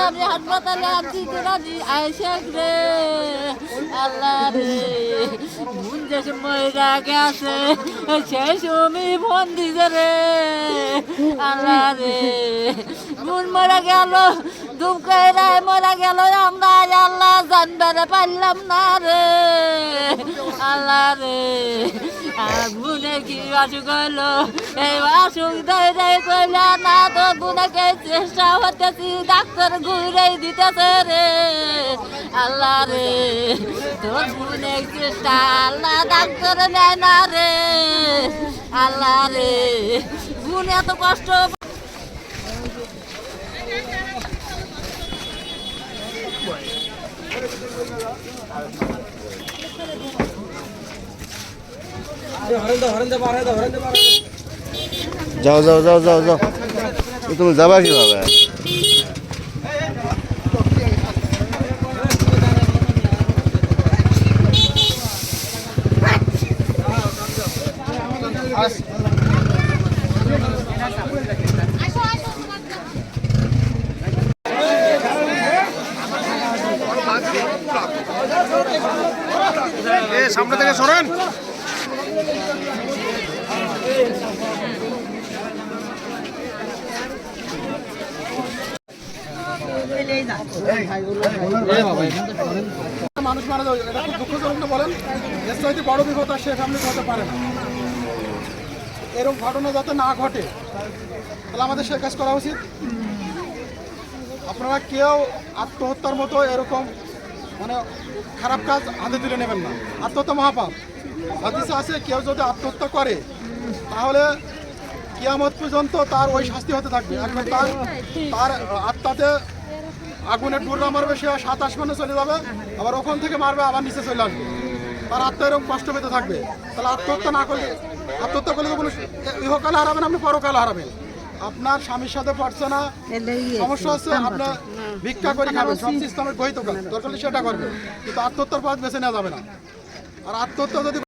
আমি হাসপাতালে আছি তোরা আইসা রে আল্লাহ রে গেছে সেই সময় ফোন দিছে রে, মন মারা গেল রায় মারা গেল আমরা, আল্লাহ জানবারে পারলাম না রে। আল্লাহ রে গুনে কি অসুখ হলো? এই অসুখ দেয় দেয় না তো গুনাকে চেষ্টা হতেছি ডাক্তার ঘুরে দিতেছে রে। আল্লাহ রে, তোর গুনে চেষ্টা, আল্লাহ ডাক্তার নেয় না রে। আল্লাহ রে, গুণ এত কষ্ট যাও যাও যাও যাও যাও। তুমি যাবা কীভাবে? সামনে থেকে সরেন। মানুষ মারা যাবে, এটা খুব দুঃখজনক বলেন। এর চাইতে বড় বিপদ আর সে ফ্যামিলি হতে পারে এরকম ঘটনা যাতে না ঘটে, তাহলে আমাদের সে কাজ করা উচিত। আপনারা কেউ আত্মহত্যার মতো এরকম মানে খারাপ কাজ হাতে তুলে নেবেন না। আত্মহত্যা মহাপাপ। হাদিসে আছে, কেউ যদি আত্মহত্যা করে, তাহলে কিয়ামত পর্যন্ত তার ওই শাস্তি হতে থাকবে। তার তার আত্মাতে আগুনের ডুররা মারবে, সে সাত আসমানে চলে যাবে, আবার ওখান থেকে মারবে, আবার নিচে চলে আসবে। তার আত্মা এরকম কষ্ট পেতে থাকবে। তাহলে আত্মহত্যা না করলে, আত্মহত্যা করলে কোনো ইহকালে হারাবেন আপনি পরকালে হারাবেন। আপনার স্বামীর সাথে পারছে না। সমস্যা হচ্ছে আপনার ভিক্ষা করে খাবেন সব ইসলামের গহিত কাজ। দরকার সেটা করবে কিন্তু আত্মহত্যার পথ বেছে নেওয়া যাবে না। আর আত্মহত্যা যদি